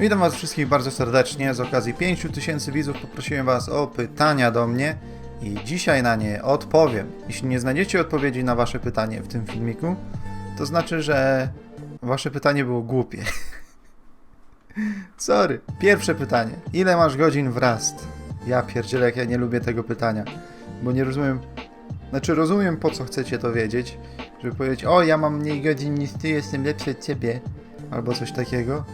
Witam Was wszystkich bardzo serdecznie. Z okazji 5000 widzów poprosiłem Was o pytania do mnie i dzisiaj na nie odpowiem. Jeśli nie znajdziecie odpowiedzi na Wasze pytanie w tym filmiku, to znaczy, że Wasze pytanie było głupie. Sorry. Pierwsze pytanie. Ile masz godzin w Rust? Ja pierdzielę, ja nie lubię tego pytania, bo nie rozumiem... Znaczy rozumiem, po co chcecie to wiedzieć, żeby powiedzieć, o, ja mam mniej godzin niż ty, jestem lepszy od ciebie, albo coś takiego.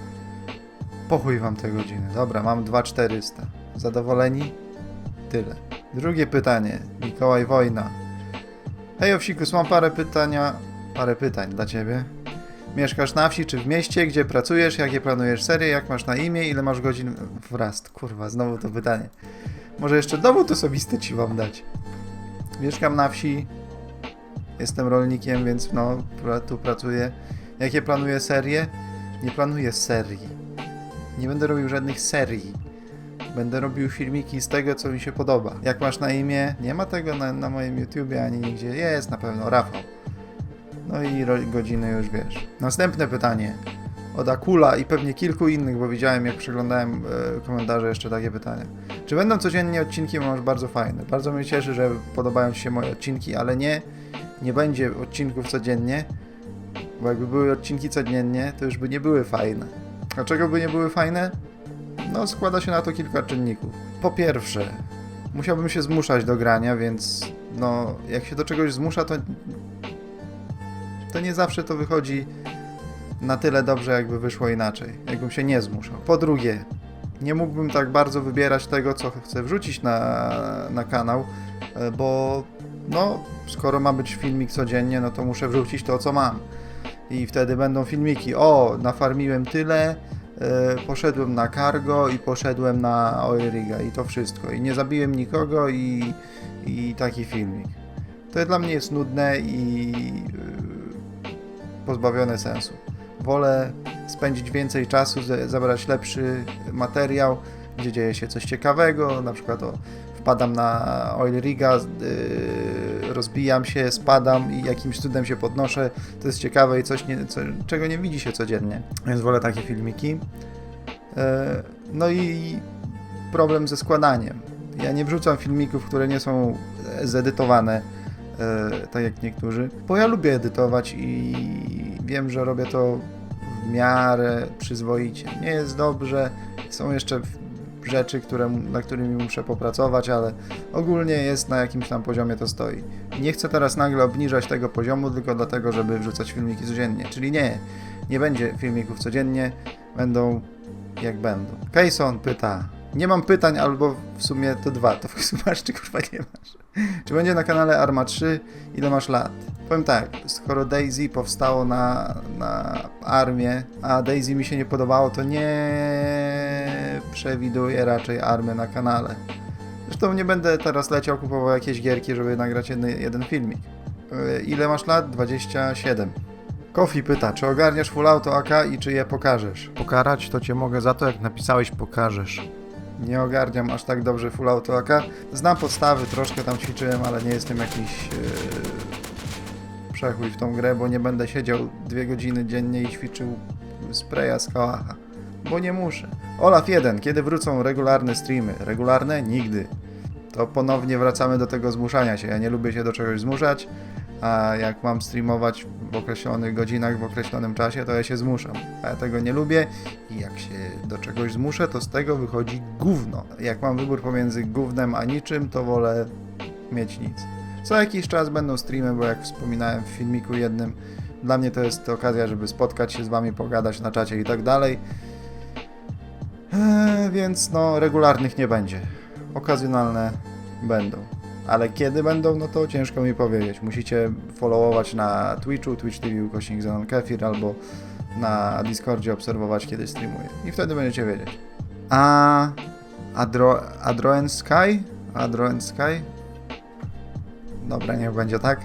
Pochuj wam te godziny. Dobra, mam 2400. Zadowoleni? Tyle. Drugie pytanie. Mikołaj Wojna. Hej Owsikus, mam parę pytania, parę pytań dla ciebie. Mieszkasz na wsi czy w mieście? Gdzie pracujesz? Jakie planujesz serie? Jak masz na imię? Ile masz godzin w rast? Kurwa, znowu to pytanie. Może jeszcze dowód osobisty ci wam dać. Mieszkam na wsi. Jestem rolnikiem, więc no, tu pracuję. Jakie planuję serie? Nie planuję serii. Nie będę robił żadnych serii. Będę robił filmiki z tego, co mi się podoba. Jak masz na imię? Nie ma tego na, na moim YouTubie ani nigdzie. Jest na pewno Rafał. No i godziny już wiesz. Następne pytanie. Od Akula i pewnie kilku innych, bo widziałem jak przeglądałem e, komentarze jeszcze takie pytania. Czy będą codziennie odcinki? Masz bardzo fajne. Bardzo mnie cieszy, że podobają Ci się moje odcinki, ale nie, nie będzie odcinków codziennie, bo jakby były odcinki codziennie, to już by nie były fajne. Dlaczego by nie były fajne? No, składa się na to kilka czynników. Po pierwsze, musiałbym się zmuszać do grania, więc no, jak się do czegoś zmusza, to to nie zawsze to wychodzi na tyle dobrze, jakby wyszło inaczej, jakbym się nie zmuszał. Po drugie, nie mógłbym tak bardzo wybierać tego, co chcę wrzucić na, na kanał, e, bo no, skoro ma być filmik codziennie, no to muszę wrzucić to, co mam. I wtedy będą filmiki. O, nafarmiłem tyle, e, poszedłem na cargo i poszedłem na oil riga i to wszystko. I nie zabiłem nikogo i, i taki filmik. To dla mnie jest nudne i e, pozbawione sensu. Wolę spędzić więcej czasu, zabrać lepszy materiał, gdzie dzieje się coś ciekawego, na przykład o, wpadam na oil riga, rozbijam się, spadam i jakimś cudem się podnoszę, to jest ciekawe i coś, nie, co, czego nie widzi się codziennie, więc wolę takie filmiki. Yy, no i problem ze składaniem. Ja nie wrzucam filmików, które nie są zedytowane, e, tak jak niektórzy, bo ja lubię edytować i wiem, że robię to w miarę przyzwoicie. Nie jest dobrze, są jeszcze rzeczy, które, na którymi muszę popracować, ale ogólnie jest na jakimś tam poziomie to stoi. Nie chcę teraz nagle obniżać tego poziomu tylko dlatego, żeby wrzucać filmiki codziennie, czyli nie, nie będzie filmików codziennie, będą jak będą. Kayson pyta, nie mam pytań, albo w sumie to dwa, to w sumie masz czy kurwa nie masz. Czy będzie na kanale Arma 3? Ile masz lat? Powiem tak, skoro Daisy powstało na, na armię, a Daisy mi się nie podobało, to nie przewiduję raczej army na kanale. Zresztą nie będę teraz leciał kupował jakieś gierki, żeby nagrać jeden, jeden filmik. Yy, Ile masz lat? 27. Kofi pyta, czy ogarniasz full auto AK i czy je pokażesz? Pokarać to cię mogę za to, jak napisałeś pokażesz. Nie ogarniam aż tak dobrze full auto AK. Znam podstawy, troszkę tam ćwiczyłem, ale nie jestem jakiś yy, przechuj w tą grę, bo nie będę siedział dwie godziny dziennie i ćwiczył spraya z kałacha. Bo nie muszę. Olaf 1. Kiedy wrócą regularne streamy? Regularne? Nigdy. To ponownie wracamy do tego zmuszania się. Ja nie lubię się do czegoś zmuszać, a jak mam streamować w określonych godzinach, w określonym czasie, to ja się zmuszam. A ja tego nie lubię i jak się do czegoś zmuszę, to z tego wychodzi gówno. Jak mam wybór pomiędzy gównem a niczym, to wolę mieć nic. Co jakiś czas będą streamy, bo jak wspominałem w filmiku jednym, dla mnie to jest okazja, żeby spotkać się z wami, pogadać na czacie i tak dalej. Eee, więc no, regularnych nie będzie. Okazjonalne będą. Ale kiedy będą, no to ciężko mi powiedzieć. Musicie followować na Twitchu, Twitch TV ukośnik Zenon Kefir, albo na Discordzie obserwować, kiedy streamuję. I wtedy będziecie wiedzieć. A Adro, Adroen Sky? Adroen Sky? Dobra, niech będzie tak.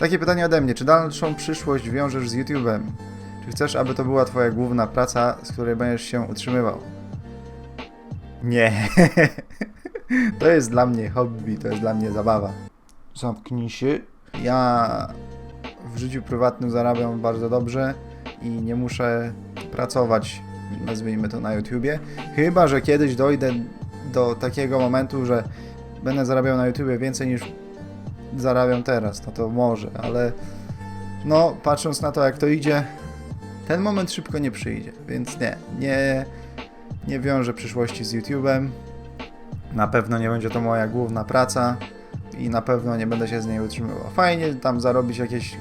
Takie pytanie ode mnie. Czy dalszą przyszłość wiążesz z YouTube'em? Czy chcesz, aby to była twoja główna praca, z której będziesz się utrzymywał? Nie. to jest dla mnie hobby, to jest dla mnie zabawa. Zamknij się. Ja w życiu prywatnym zarabiam bardzo dobrze i nie muszę pracować nazwijmy to na YouTubie. Chyba, że kiedyś dojdę do takiego momentu, że będę zarabiał na YouTubie więcej niż zarabiam teraz, no to może, ale no patrząc na to jak to idzie, ten moment szybko nie przyjdzie, więc nie, nie, nie wiążę przyszłości z YouTube'em. Na pewno nie będzie to moja główna praca i na pewno nie będę się z niej utrzymywał. Fajnie tam zarobić jakieś e,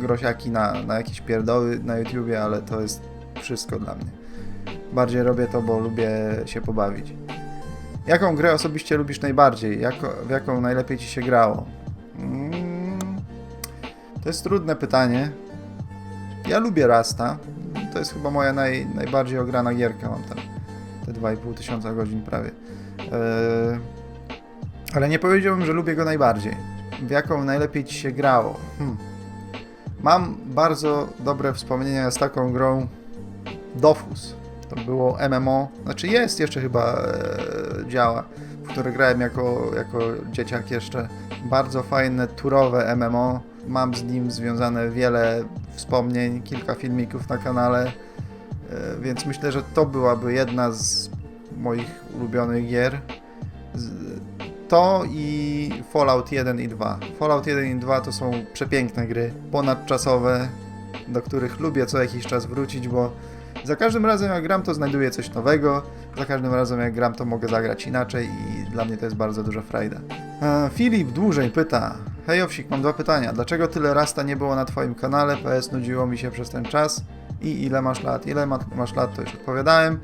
grosiaki na, na jakieś pierdoły na YouTubie, ale to jest wszystko dla mnie. Bardziej robię to, bo lubię się pobawić. Jaką grę osobiście lubisz najbardziej? W jaką najlepiej ci się grało? Mm, to jest trudne pytanie. Ja lubię Rasta. To jest chyba moja naj, najbardziej ograna gierka. Mam tam 2,5 tysiąca godzin prawie. Eee, ale nie powiedziałbym, że lubię go najbardziej. W jaką najlepiej ci się grało? Hmm. Mam bardzo dobre wspomnienia z taką grą Dofus. To było MMO, znaczy jest jeszcze chyba e, działa, w które grałem jako, jako dzieciak jeszcze. Bardzo fajne, turowe MMO. Mam z nim związane wiele wspomnień, kilka filmików na kanale, e, więc myślę, że to byłaby jedna z moich ulubionych gier. To i Fallout 1 i 2. Fallout 1 i 2 to są przepiękne gry, ponadczasowe, do których lubię co jakiś czas wrócić, bo za każdym razem jak gram to znajduję coś nowego, za każdym razem jak gram to mogę zagrać inaczej i dla mnie to jest bardzo duża frajda. E, Filip dłużej pyta. Hej Owsik, mam dwa pytania. Dlaczego tyle Rasta nie było na twoim kanale? PS nudziło mi się przez ten czas. I ile masz lat? Ile ma, masz lat? To już odpowiadałem.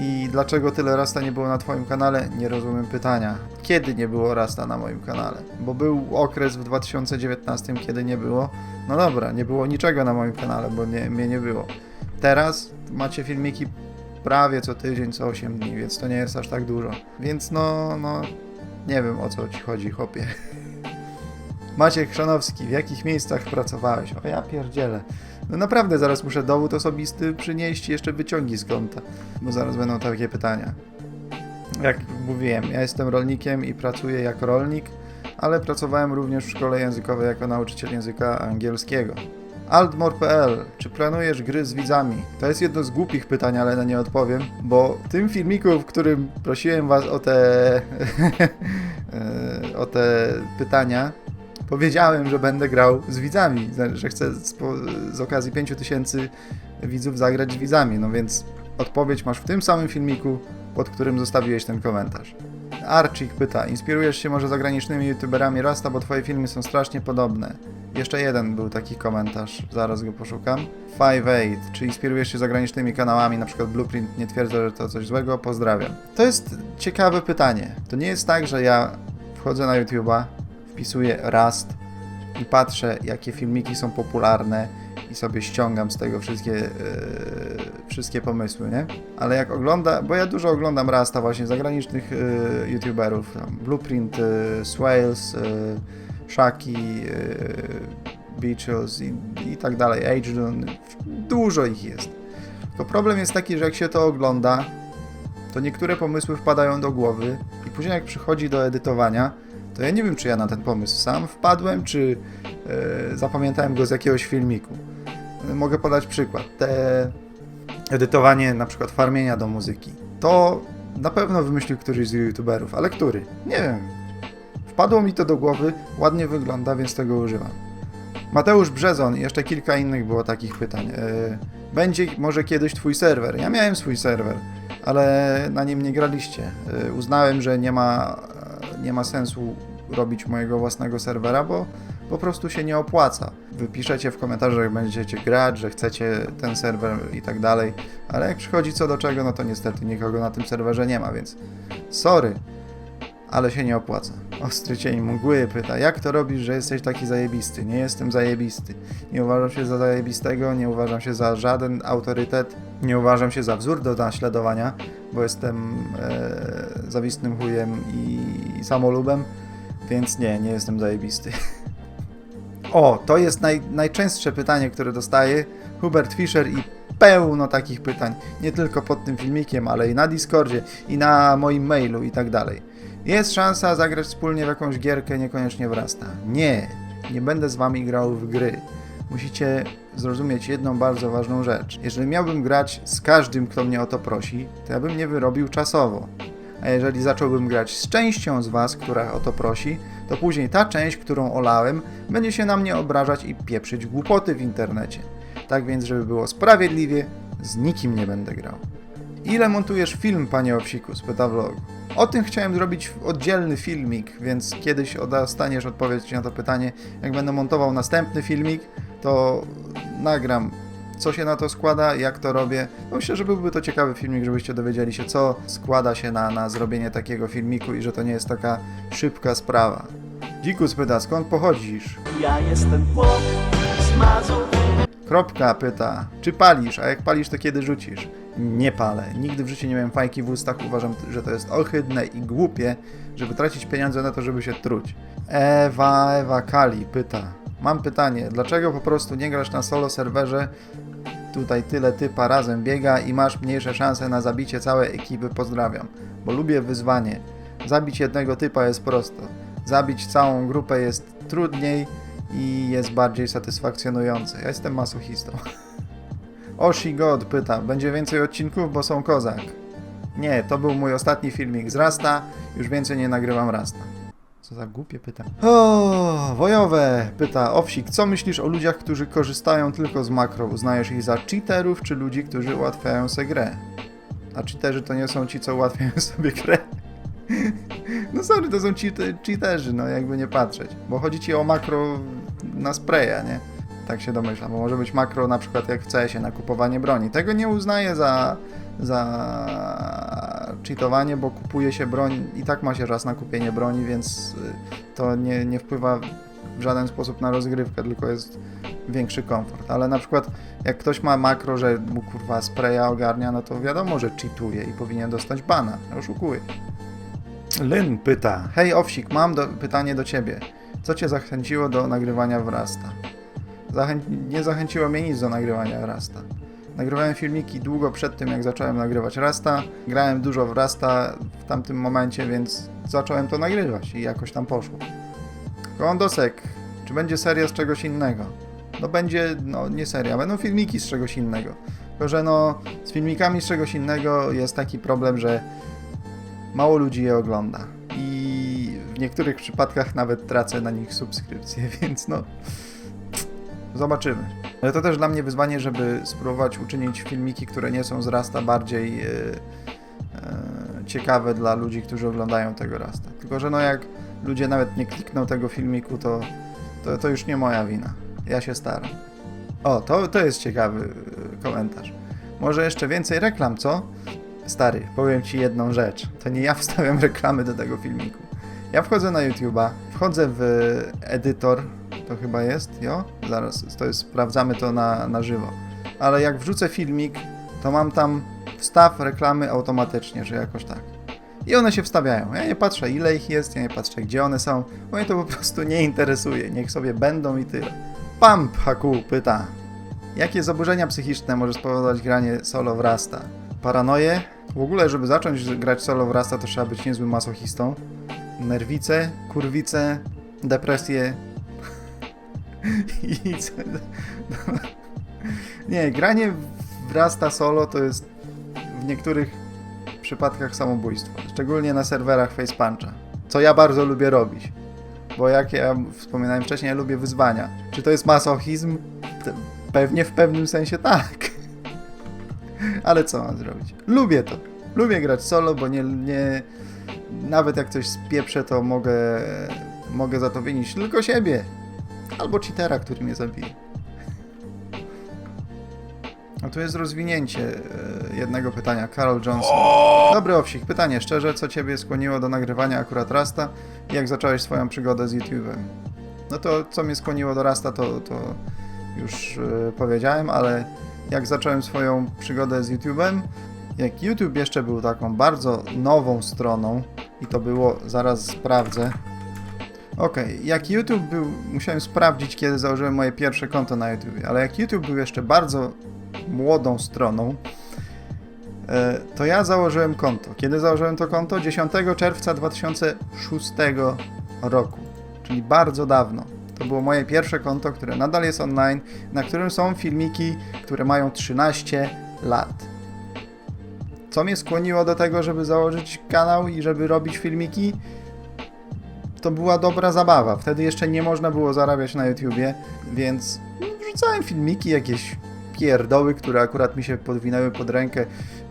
I dlaczego tyle Rasta nie było na twoim kanale? Nie rozumiem pytania. Kiedy nie było Rasta na moim kanale? Bo był okres w 2019, kiedy nie było. No dobra, nie było niczego na moim kanale, bo nie, mnie nie było. Teraz macie filmiki prawie co tydzień, co 8 dni, więc to nie jest aż tak dużo. Więc no, no, nie wiem o co ci chodzi, chłopie. Maciek Chrzanowski, w jakich miejscach pracowałeś? O ja pierdzielę. No naprawdę, zaraz muszę dowód osobisty przynieść i jeszcze wyciągi z konta, bo zaraz będą takie pytania. Jak mówiłem, ja jestem rolnikiem i pracuję jako rolnik, ale pracowałem również w szkole językowej jako nauczyciel języka angielskiego. Altmore.pl, czy planujesz gry z widzami? To jest jedno z głupich pytań, ale na nie odpowiem, bo w tym filmiku, w którym prosiłem was o te, e, o te pytania, powiedziałem, że będę grał z widzami, że- chcę z, z okazji 5000 widzów zagrać z widzami, no więc odpowiedź masz w tym samym filmiku, pod którym zostawiłeś ten komentarz. Archik pyta, inspirujesz się może zagranicznymi youtuberami Rasta, bo twoje filmy są strasznie podobne. Jeszcze jeden był taki komentarz, zaraz go poszukam. 58, czy inspirujesz się zagranicznymi kanałami, na przykład Blueprint, nie twierdzę, że to coś złego, pozdrawiam. To jest ciekawe pytanie. To nie jest tak, że ja wchodzę na YouTube'a, wpisuję Rust i patrzę, jakie filmiki są popularne i sobie ściągam z tego wszystkie, e, wszystkie pomysły, nie? Ale jak ogląda, bo ja dużo oglądam Rasta właśnie zagranicznych e, YouTuberów, Blueprint, e, Swales, e, Shaki, Beaches i, i tak dalej, Agedon, dużo ich jest. Tylko problem jest taki, że jak się to ogląda, to niektóre pomysły wpadają do głowy i później jak przychodzi do edytowania, to ja nie wiem, czy ja na ten pomysł sam wpadłem, czy e, zapamiętałem go z jakiegoś filmiku. E, Mogę podać przykład. Te edytowanie na przykład farmienia do muzyki. To na pewno wymyślił któryś z youtuberów, ale który? Nie wiem. Wpadło mi to do głowy, ładnie wygląda, więc tego używam. Mateusz Brzezon i jeszcze kilka innych było takich pytań. E, Będzie może kiedyś twój serwer? Ja miałem swój serwer, ale na nim nie graliście. E, Uznałem, że nie ma, nie ma sensu robić mojego własnego serwera, bo po prostu się nie opłaca. Wypiszecie w komentarzach, że będziecie grać, że chcecie ten serwer i tak dalej, ale jak przychodzi co do czego, no to niestety nikogo na tym serwerze nie ma, więc sorry, ale się nie opłaca. Ostry cień mgły pyta, jak to robisz, że jesteś taki zajebisty? Nie jestem zajebisty. Nie uważam się za zajebistego, nie uważam się za żaden autorytet, nie uważam się za wzór do naśladowania, bo jestem e, zawistnym chujem i samolubem, więc nie, nie jestem zajebisty. O, to jest naj, najczęstsze pytanie, które dostaję. Hubert Fischer i pełno takich pytań. Nie tylko pod tym filmikiem, ale i na Discordzie, i na moim mailu i tak dalej. Jest szansa zagrać wspólnie w jakąś gierkę, niekoniecznie w Rasta. Nie, nie będę z wami grał w gry. musicie zrozumieć jedną bardzo ważną rzecz. Jeżeli miałbym grać z każdym, kto mnie o to prosi, to ja bym nie wyrobił czasowo. A jeżeli zacząłbym grać z częścią z Was, która o to prosi, to później ta część, którą olałem, będzie się na mnie obrażać i pieprzyć głupoty w internecie. Tak więc, żeby było sprawiedliwie, z nikim nie będę grał. Ile montujesz film, panie Owsiku? spyta vlog. O tym chciałem zrobić oddzielny filmik, więc kiedyś dostaniesz odpowiedź na to pytanie. Jak będę montował następny filmik, to nagram, co się na to składa, jak to robię. No Myślę, że byłby to ciekawy filmik, żebyście dowiedzieli się, co składa się na, na zrobienie takiego filmiku i że to nie jest taka szybka sprawa. Dzikus pyta, skąd pochodzisz? Ja jestem chłop z. Kropka pyta, czy palisz, a jak palisz, to kiedy rzucisz? Nie palę. Nigdy w życiu nie miałem fajki w ustach. Uważam, że to jest ohydne i głupie, żeby tracić pieniądze na to, żeby się truć. Ewa, Ewa Kali pyta. Mam pytanie, dlaczego po prostu nie grasz na solo serwerze? Tutaj tyle typa razem biega i masz mniejsze szanse na zabicie całej ekipy. Pozdrawiam. Bo lubię wyzwanie. Zabić jednego typa jest prosto. Zabić całą grupę jest trudniej i jest bardziej satysfakcjonujące. Ja jestem masochistą. Oshi God pyta, będzie więcej odcinków, bo są kozak. Nie, to był mój ostatni filmik z Rasta, już więcej nie nagrywam Rasta. Co za głupie pytanie. O, wojowe pyta Owsik, co myślisz o ludziach, którzy korzystają tylko z makro? Uznajesz ich za cheaterów, czy ludzi, którzy ułatwiają sobie grę? A cheaterzy to nie są ci, co ułatwiają sobie grę. No sorry, to są cheat- cheaterzy, no jakby nie patrzeć. Bo chodzi ci o makro na spraya, nie? Tak się domyślam. Bo może być makro na przykład jak w CS-ie na kupowanie broni. Tego nie uznaję za, za cheatowanie, bo kupuje się broń i tak ma się czas na kupienie broni, więc y, to nie, nie wpływa w żaden sposób na rozgrywkę, tylko jest większy komfort. Ale na przykład jak ktoś ma makro, że mu kurwa spraya ogarnia, no to wiadomo, że cheatuje i powinien dostać bana. Oszukuje. Lyn pyta. Hej Owsik, mam do, pytanie do ciebie. Co cię zachęciło do nagrywania w Rasta? Zachę... Nie zachęciło mnie nic do nagrywania Rasta. Nagrywałem filmiki długo przed tym, jak zacząłem nagrywać Rasta. Grałem dużo w Rasta w tamtym momencie, więc zacząłem to nagrywać i jakoś tam poszło. Kondosek, czy będzie seria z czegoś innego? No będzie, no nie seria, będą filmiki z czegoś innego. Tylko, że no z filmikami z czegoś innego jest taki problem, że mało ludzi je ogląda. I w niektórych przypadkach nawet tracę na nich subskrypcję, więc no. Zobaczymy. Ale to też dla mnie wyzwanie, żeby spróbować uczynić filmiki, które nie są z Rasta, bardziej e, e, ciekawe dla ludzi, którzy oglądają tego Rasta. Tylko, że no jak ludzie nawet nie klikną tego filmiku, to, to, to już nie moja wina. Ja się staram. O, to, to jest ciekawy e, komentarz. Może jeszcze więcej reklam, co? Stary, powiem ci jedną rzecz. To nie ja wstawiam reklamy do tego filmiku. Ja wchodzę na YouTube'a, wchodzę w edytor, to chyba jest, jo? Zaraz, to jest, sprawdzamy to na, na żywo. Ale jak wrzucę filmik, to mam tam wstaw reklamy automatycznie, że jakoś tak. I one się wstawiają. Ja nie patrzę ile ich jest, ja nie patrzę gdzie one są. Mnie to po prostu nie interesuje. Niech sobie będą i tyle. Pump Haku pyta. Jakie zaburzenia psychiczne może spowodować granie solo w Rasta? Paranoję? W ogóle, żeby zacząć grać solo w Rasta, to trzeba być niezłym masochistą. Nerwice, kurwice, depresje i co? Nie, granie w Rasta solo to jest w niektórych przypadkach samobójstwo. Szczególnie na serwerach Facepuncha. Co ja bardzo lubię robić. Bo jak ja wspominałem wcześniej, ja lubię wyzwania. Czy to jest masochizm? Pewnie w pewnym sensie tak. Ale co mam zrobić? Lubię to. Lubię grać solo, bo nie, nie nawet jak coś spieprzę, to mogę, mogę za to winić tylko siebie. Albo cheatera, który mnie zabije. A tu jest rozwinięcie e, jednego pytania. Carol Johnson. Dobry owsik, pytanie szczerze, co ciebie skłoniło do nagrywania akurat Rasta i jak zacząłeś swoją przygodę z YouTube'em? No to, co mnie skłoniło do Rasta, to, to już e, powiedziałem, ale jak zacząłem swoją przygodę z YouTube'em, jak YouTube jeszcze był taką bardzo nową stroną i to było, zaraz sprawdzę. Okej, jak YouTube był, musiałem sprawdzić, kiedy założyłem moje pierwsze konto na YouTube, ale jak YouTube był jeszcze bardzo młodą stroną, e, to ja założyłem konto. Kiedy założyłem to konto? 10 czerwca 2006 roku, czyli bardzo dawno. To było moje pierwsze konto, które nadal jest online, na którym są filmiki, które mają 13 lat. Co mnie skłoniło do tego, żeby założyć kanał i żeby robić filmiki? To była dobra zabawa. Wtedy jeszcze nie można było zarabiać na YouTubie, więc wrzucałem filmiki, jakieś pierdoły, które akurat mi się podwinęły pod rękę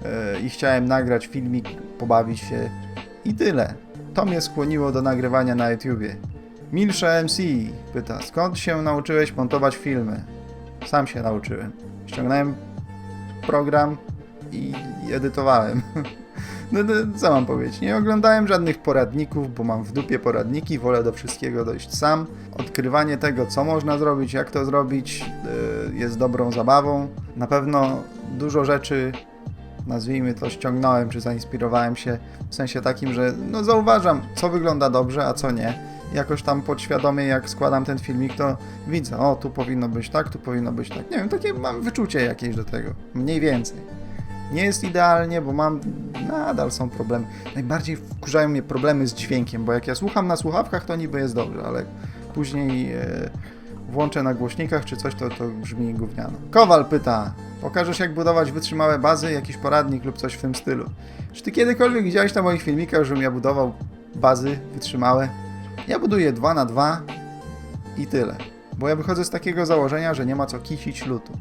e, i chciałem nagrać filmik, pobawić się i tyle. To mnie skłoniło do nagrywania na YouTubie. Milsza MC pyta, skąd się nauczyłeś montować filmy? Sam się nauczyłem. Ściągnąłem program i edytowałem. No, no, co mam powiedzieć? Nie oglądałem żadnych poradników, bo mam w dupie poradniki, wolę do wszystkiego dojść sam. Odkrywanie tego, co można zrobić, jak to zrobić, yy, jest dobrą zabawą. Na pewno dużo rzeczy, nazwijmy to, ściągnąłem, czy zainspirowałem się w sensie takim, że no, zauważam, co wygląda dobrze, a co nie. Jakoś tam podświadomie, jak składam ten filmik, to widzę, o, tu powinno być tak, tu powinno być tak. Nie wiem, takie mam wyczucie jakieś do tego. Mniej więcej. Nie jest idealnie, bo mam. Nadal są problemy. Najbardziej wkurzają mnie problemy z dźwiękiem, bo jak ja słucham na słuchawkach, to niby jest dobrze, ale później e, włączę na głośnikach czy coś, to, to brzmi gówniano. Kowal pyta: Pokażesz, jak budować wytrzymałe bazy, jakiś poradnik lub coś w tym stylu. Czy ty kiedykolwiek widziałeś na moich filmikach, żebym ja budował bazy wytrzymałe? Ja buduję 2 na 2 i tyle. Bo ja wychodzę z takiego założenia, że nie ma co kisić lutu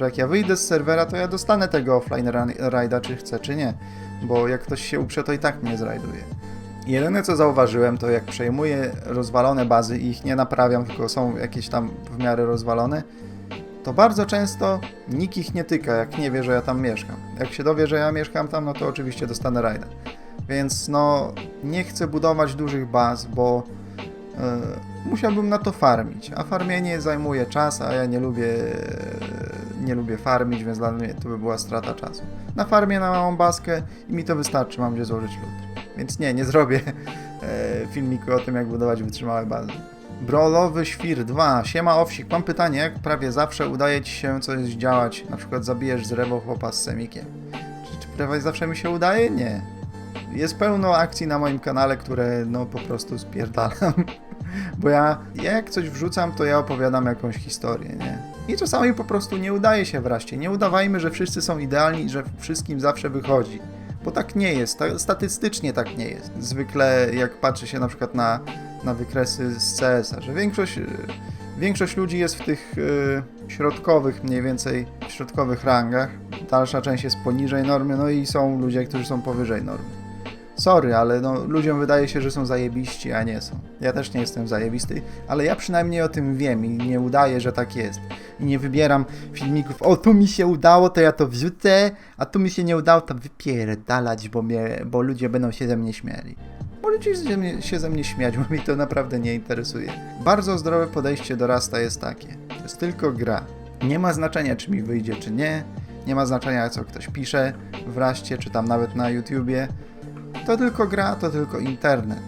że jak ja wyjdę z serwera, to ja dostanę tego offline ra- rajda, czy chcę, czy nie. Bo jak ktoś się uprze, to i tak mnie zrajduje. Jedyne co zauważyłem, to jak przejmuję rozwalone bazy i ich nie naprawiam, tylko są jakieś tam w miarę rozwalone, to bardzo często nikt ich nie tyka, jak nie wie, że ja tam mieszkam. Jak się dowie, że ja mieszkam tam, no to oczywiście dostanę rajda. Więc no, nie chcę budować dużych baz, bo e, musiałbym na to farmić, a farmienie zajmuje czas, a ja nie lubię, nie lubię farmić, więc dla mnie to by była strata czasu. Na farmie na małą baskę i mi to wystarczy, mam gdzie złożyć lód. Więc nie, nie zrobię e, filmiku o tym, jak budować wytrzymałe bazy. Brolowy Świr 2. Siema Owsik, mam pytanie, jak prawie zawsze udaje Ci się coś działać? Na przykład zabijesz z rewo chłopa z semikiem. Czy, czy prawie zawsze mi się udaje? Nie. Jest pełno akcji na moim kanale, które no po prostu spierdalam. Bo ja, ja jak coś wrzucam, to ja opowiadam jakąś historię, nie? I czasami po prostu nie udaje się wreszcie. Nie udawajmy, że wszyscy są idealni i że wszystkim zawsze wychodzi. Bo tak nie jest. Ta, statystycznie tak nie jest. Zwykle jak patrzy się na przykład na, na wykresy z CS-a, że większość, y, większość ludzi jest w tych y, środkowych, mniej więcej środkowych rangach. Dalsza część jest poniżej normy, no i są ludzie, którzy są powyżej normy. Sorry, ale no, ludziom wydaje się, że są zajebiści, a nie są. Ja też nie jestem zajebisty, ale ja przynajmniej o tym wiem i nie udaję, że tak jest. I nie wybieram filmików, o tu mi się udało, to ja to wrzucę, a tu mi się nie udało, to wypierdalać, bo, mnie, bo ludzie będą się ze mnie śmiali. Możecie się ze, mnie, się ze mnie śmiać, bo mi to naprawdę nie interesuje. Bardzo zdrowe podejście do Rasta jest takie. To jest tylko gra. Nie ma znaczenia, czy mi wyjdzie, czy nie. Nie ma znaczenia, co ktoś pisze w Raście, czy tam nawet na YouTubie. To tylko gra, to tylko internet.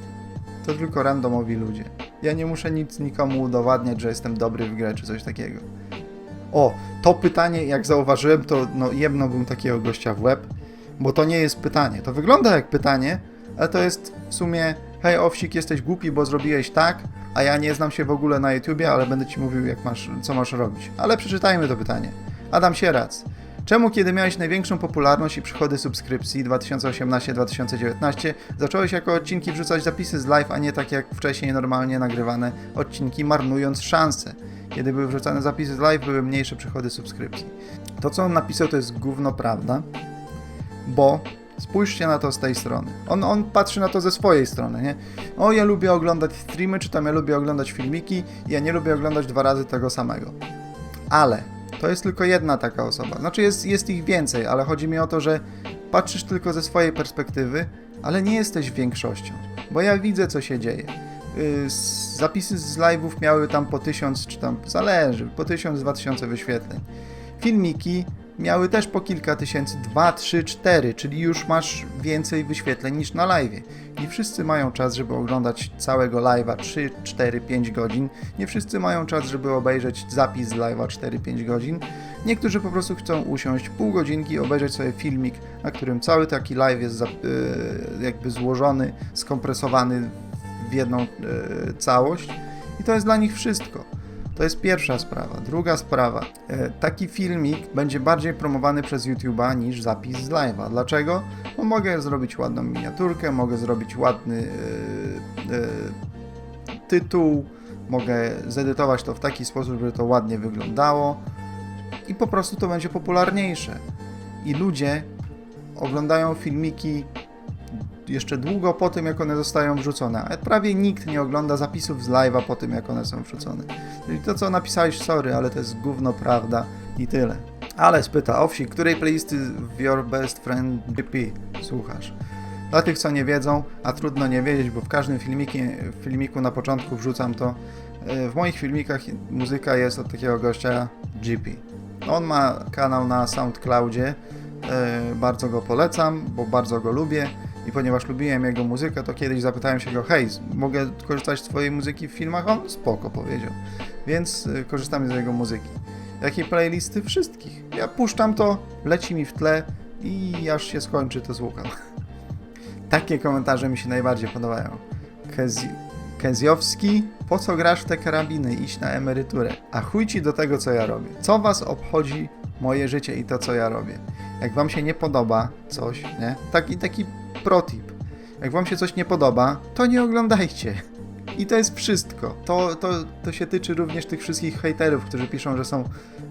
To tylko randomowi ludzie. Ja nie muszę nic nikomu udowadniać, że jestem dobry w grę czy coś takiego. O, to pytanie, jak zauważyłem, to no jebnąłbym takiego gościa w łeb, bo to nie jest pytanie. To wygląda jak pytanie, ale to jest w sumie hej owsik, jesteś głupi, bo zrobiłeś tak, a ja nie znam się w ogóle na YouTubie, ale będę ci mówił, jak masz, co masz robić. Ale przeczytajmy to pytanie. Adam Sierac. Czemu, kiedy miałeś największą popularność i przychody subskrypcji 2018-2019, zacząłeś jako odcinki wrzucać zapisy z live, a nie tak jak wcześniej normalnie nagrywane odcinki, marnując szanse? Kiedy były wrzucane zapisy z live, były mniejsze przychody subskrypcji. To, co on napisał, to jest gówno prawda, bo spójrzcie na to z tej strony. On, on patrzy na to ze swojej strony, nie? O, ja lubię oglądać streamy, czy tam ja lubię oglądać filmiki, ja nie lubię oglądać dwa razy tego samego. Ale to jest tylko jedna taka osoba. Znaczy jest, jest ich więcej, ale chodzi mi o to, że patrzysz tylko ze swojej perspektywy, ale nie jesteś większością. Bo ja widzę, co się dzieje. Z- zapisy z live'ów miały tam po tysiąc, czy tam zależy, po tysiąc, dwa tysiące wyświetleń. Filmiki miały też po kilka tysięcy, dwa, trzy, cztery, czyli już masz więcej wyświetleń niż na live. Nie wszyscy mają czas, żeby oglądać całego live'a 3, 4, 5 godzin. Nie wszyscy mają czas, żeby obejrzeć zapis live'a 4-5 godzin. Niektórzy po prostu chcą usiąść pół godzinki, obejrzeć sobie filmik, na którym cały taki live jest yy, jakby złożony, skompresowany w jedną yy, całość I to jest dla nich wszystko. To jest pierwsza sprawa. Druga sprawa. E, taki filmik będzie bardziej promowany przez YouTube'a niż zapis z live'a. Dlaczego? Bo mogę zrobić ładną miniaturkę, mogę zrobić ładny e, e, tytuł, mogę zedytować to w taki sposób, żeby to ładnie wyglądało i po prostu to będzie popularniejsze. I ludzie oglądają filmiki jeszcze długo po tym, jak one zostają wrzucone, ale prawie nikt nie ogląda zapisów z live'a po tym, jak one są wrzucone. Czyli to, co napisałeś, sorry, ale to jest gówno prawda i tyle. Ale spyta, Owsi, której playlisty w Your Best Friend GP słuchasz? Dla tych, co nie wiedzą, a trudno nie wiedzieć, bo w każdym filmiku na początku wrzucam to, e, w moich filmikach muzyka jest od takiego gościa GP. On ma kanał na SoundCloudzie, e, bardzo go polecam, bo bardzo go lubię i ponieważ lubiłem jego muzykę, to kiedyś zapytałem się go, hej, mogę korzystać z twojej muzyki w filmach? On spoko powiedział, więc e, korzystamy z jego muzyki. Jakie playlisty? Wszystkich. Ja puszczam to, leci mi w tle i aż się skończy, to słucham. Takie komentarze mi się najbardziej podobają. Kezi... Po co grasz w te karabiny? Iść na emeryturę. A chuj ci do tego, co ja robię. Co was obchodzi moje życie i to, co ja robię? Jak wam się nie podoba coś, nie? Taki, taki protip. Jak wam się coś nie podoba, to nie oglądajcie. I to jest wszystko. To, to, to się tyczy również tych wszystkich hejterów, którzy piszą, że są,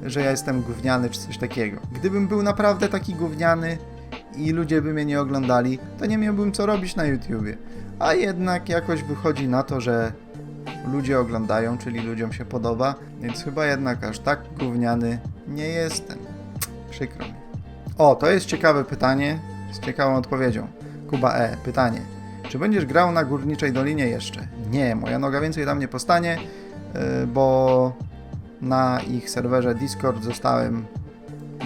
że ja jestem gówniany czy coś takiego. Gdybym był naprawdę taki gówniany i ludzie by mnie nie oglądali, to nie miałbym co robić na YouTubie. A jednak jakoś wychodzi na to, że ludzie oglądają, czyli ludziom się podoba, więc chyba jednak aż tak gówniany nie jestem. Przykro mi. O, to jest ciekawe pytanie z ciekawą odpowiedzią. Kuba E. Pytanie. Czy będziesz grał na Górniczej Dolinie jeszcze? Nie, moja noga więcej tam nie postanie, yy, bo na ich serwerze Discord zostałem,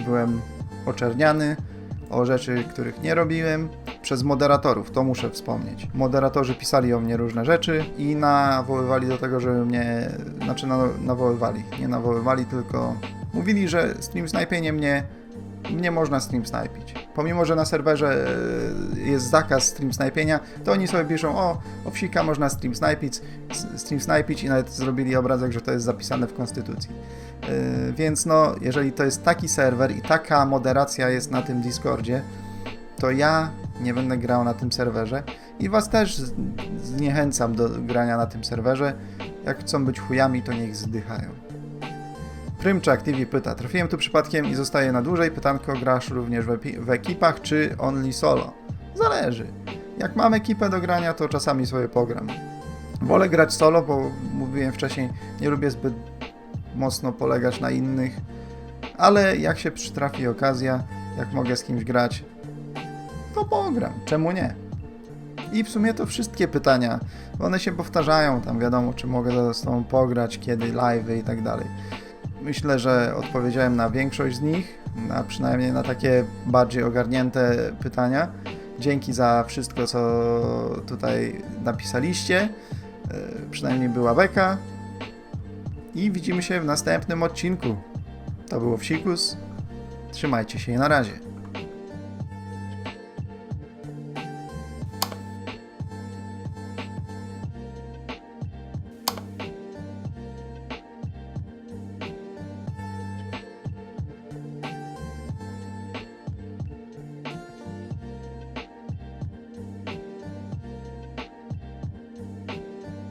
byłem oczerniany o rzeczy, których nie robiłem przez moderatorów, to muszę wspomnieć. Moderatorzy pisali o mnie różne rzeczy i nawoływali do tego, żeby mnie, znaczy na, nawoływali, nie nawoływali, tylko mówili, że stream snajpienie mnie nie można stream snajpić. Pomimo, że na serwerze e, jest zakaz stream snajpienia, to oni sobie piszą, o, owsika można stream snajpić, s- stream snajpić i nawet zrobili obrazek, że to jest zapisane w konstytucji. E, Więc no, jeżeli to jest taki serwer i taka moderacja jest na tym Discordzie, to ja nie będę grał na tym serwerze i was też zniechęcam do grania na tym serwerze. Jak chcą być chujami, to niech zdychają. Prymczak TV pyta, trafiłem tu przypadkiem i zostaję na dłużej. Pytanko, grasz również w ekipach czy only solo? Zależy. Jak mam ekipę do grania, to czasami sobie pogram. Wolę grać solo, bo mówiłem wcześniej, nie lubię zbyt mocno polegać na innych, ale jak się przytrafi okazja, jak mogę z kimś grać, to pogram. Czemu nie? I w sumie to wszystkie pytania, one się powtarzają, tam wiadomo, czy mogę z tobą pograć, kiedy live'y i tak dalej. Myślę, że odpowiedziałem na większość z nich, a przynajmniej na takie bardziej ogarnięte pytania. Dzięki za wszystko, co tutaj napisaliście. E, Przynajmniej była beka. I widzimy się w następnym odcinku. To było Wsikus. Trzymajcie się i na razie.